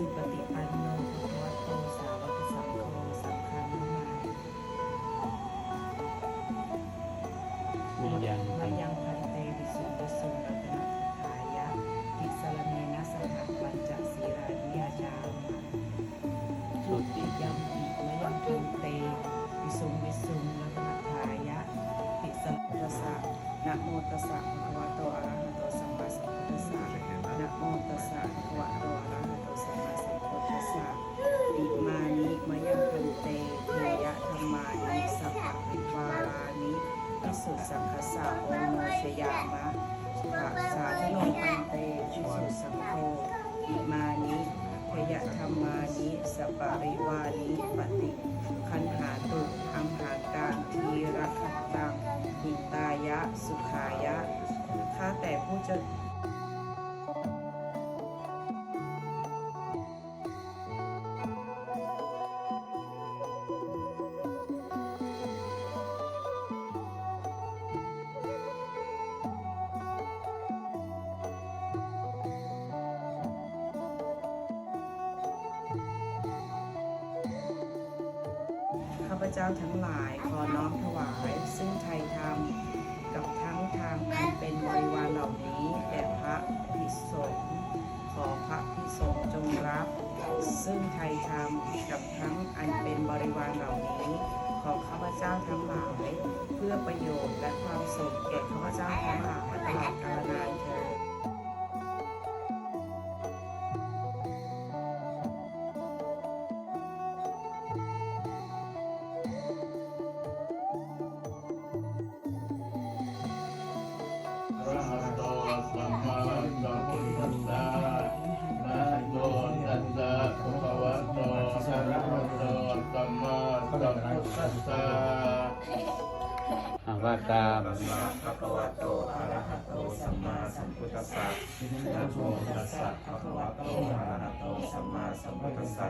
สุปฏิปันโนภะคะวะโตสาวกสังโฆสังฆานุมามียังมายังพันเตวิสุทธิสุรัตนทายะติสรเนนะสหปัญจศีรานิยาจามทุติยัมปิมยังพันเตวิสุงวิสุงรัตนทายะติสรตัสสะนะโมตัสสะภะคะวะโตอะระหะโตสัมมาสัมพุทธัสสะ นะโมตัสสะภะคะวะโตอะระหะโตสัมมาสัมพุทธัสสะอิมานิมยังพันเตเทยะธรรมานิสัพพะวิวารานิพิสุทธสังคสะโอโนชยามะสาสาธโนปันเตพิสุสังโฆอิมานิพยธรรมานิสปะริวานิปฏิคันหาตุอัมหาการทีระคัตตังหิตายะสุขายะข้าแต่ผู้เจะ พเจ้าทั้งหลายขอน้อมถวาย ซึ่งไทยธรรมกับทั้งทางอันเป็นบริวารเหล่านี้แด่พระภิกษุสงฆ์ขอพระภิกษุสงฆ์จงรับ ซึ่งไทยธรรมกับทั้งอันเป็นบริวารเหล่านี้ของข้าพเจ้าทั้งหลาย เพื่อประโยชน์และความสุขแก่ข้าพเจ้าทั้งหลายตลอดกาลนานเทอ ว่าตา สัมมาสัมพุทธัสสะนะโมตัสสะภะคะวะโตอะระหะโตสัมมาสัมพุทธัสสะ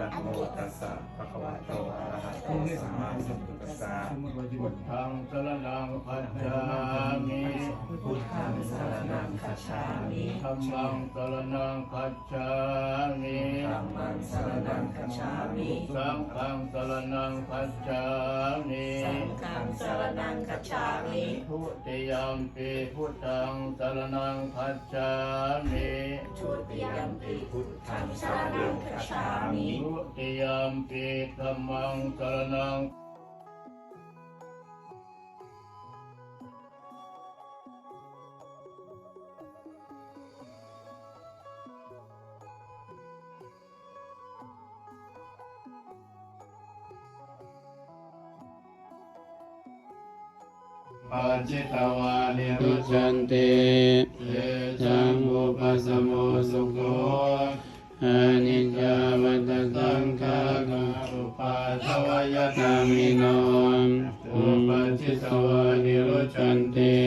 นะโมตัสสะภะคะวะโตอะระหะโตสัมมาสัมพุทธัสสะพุทธังสรณังคัจฉามิพุทธังสรณังคัจฉามิธัมมังสรณังคัจฉามิธัมมังสรณังคัจฉามิสังฆังสรณังคัจฉามิสังฆังสรณังคัจฉามิทุติยัมปิพุทธังสรณังคัจฉามิทุติยัมปิพุทธังสรณังคัจฉามิทุติยัมปิธัมมังสรณัง ปัจจิตวานิรุชันติเยจังอุปสมโมสุโขอานิจจาวัตสังขาราอุปาทวยตามิโนอุปัจจิตวานิรุชันติ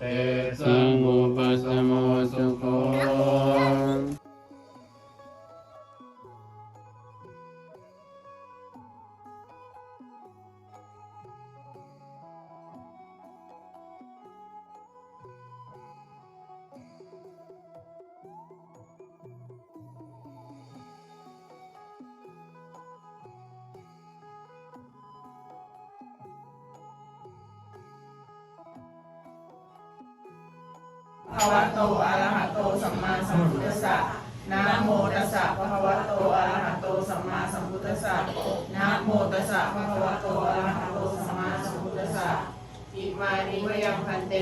เตสัง ภะวะโตอะระหะโตสัมมาสัมพุทธัสสะนะโมตัสสะภะคะวะโตอะระหะโตสัมมาสัมพุทธัสสะนะโมตัสสะภะคะวะโตอะระหะโตสัมมาสัมพุทธัสสะอิมานิวยังพันเต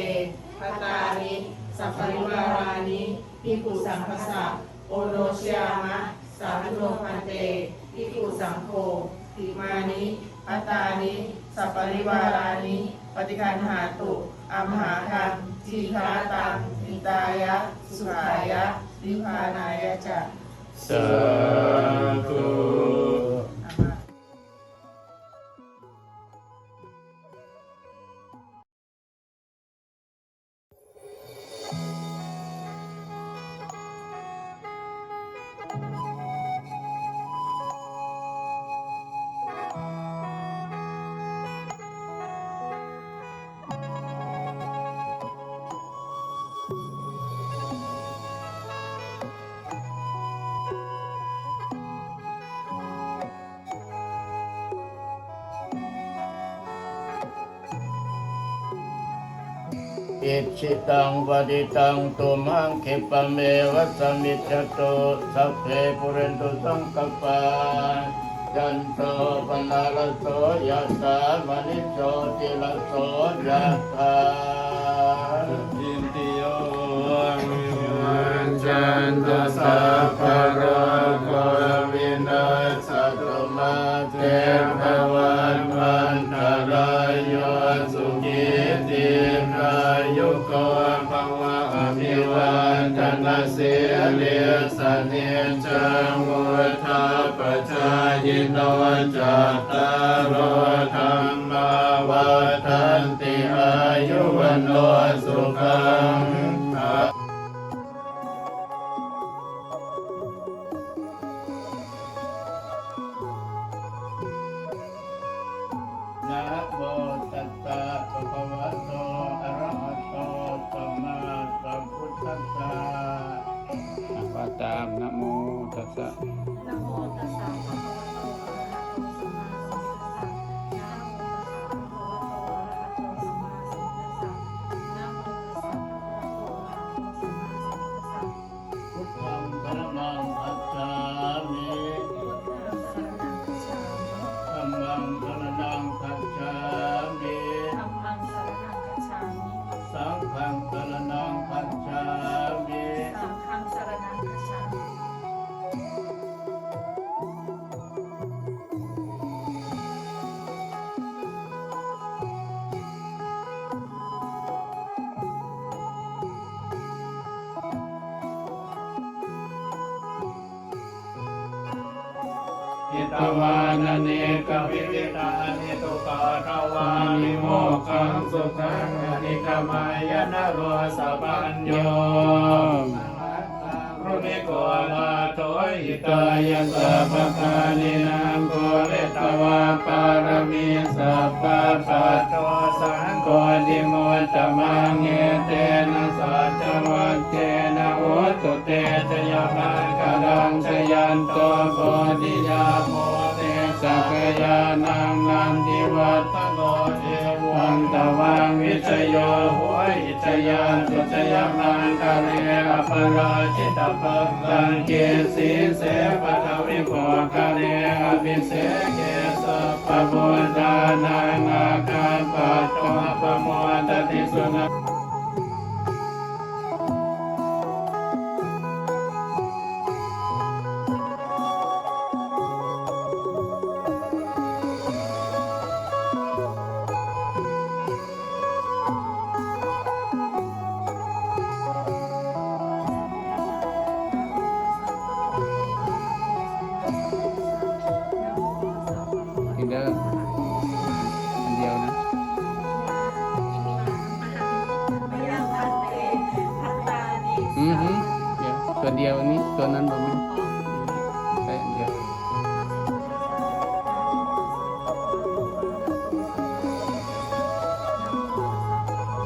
พัตตานิสัพพริวารานิภิกุสังฆสสะโอโนชยามะสาธุโนพันเตภิกุสังโฆอิมานิพัตตานิสัพพะริวารานิปฏิคันหาตุ อัมหาคังทีฆาตังอิตายะ สุขายะนิพพานายะจะสาธุ อิชิตังปฏิตังตุมังคิปะเมวัสมิจจตุสัพเพปุเรนตุสังกปาจันโทปนาลโสยะตามณิโชติลโสยะตาอินติโยวันจันตสัพพ ติอายุวันโนสุขัง สังฆังพระนังคัจานเนกวิวิตานิตุกาตวานิโมขังสุขังอนิกมายนโรสปัญโยพระนิโกลาโตอิตายะสัพพกานินางโกเลตวาปารมีสัพพะปัตโตสังโฆติโมตมังเอเตนะสัจวัตเตนะโหตุเตชยมังกลังชยันโตโพธิ นังนันทิวัตโกเอวันตวังวิจโยโหอิจยานสุจยมังคะเรอปราชิตปังตังเกสีเสปทวิโภคะเรอภิเสเกสปะโมดานังอาคา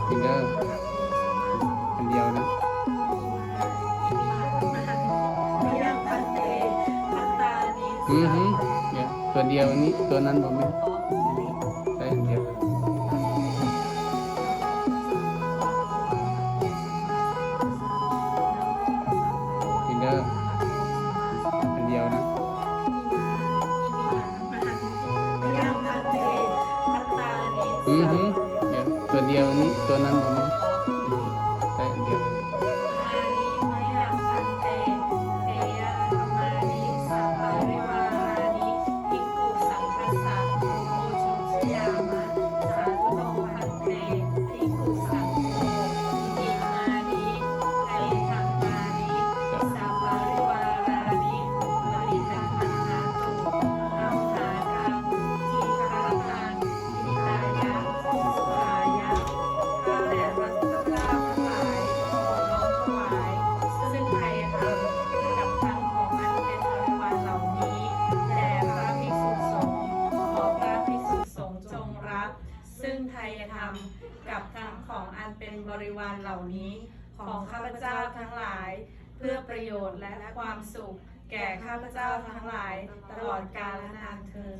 เด้ออันเดียวนะมยังพันเตพัตตานิอือหือเดี๋ยวตัวเดียวอันนี้ตัวนั้นบ่มีใช่อันเดียวกินเด้ออันเดียวนะมยังพันเตพัตตานิอือหื อเดี๋ย เป็นบริวารเหล่านี้ของข้าพเจ้าทั้งหลาย เพื่อประโยชน์และความสุข แก่ข้าพเจ้าทั้งหลาย ตลอดกาลนานเทอญ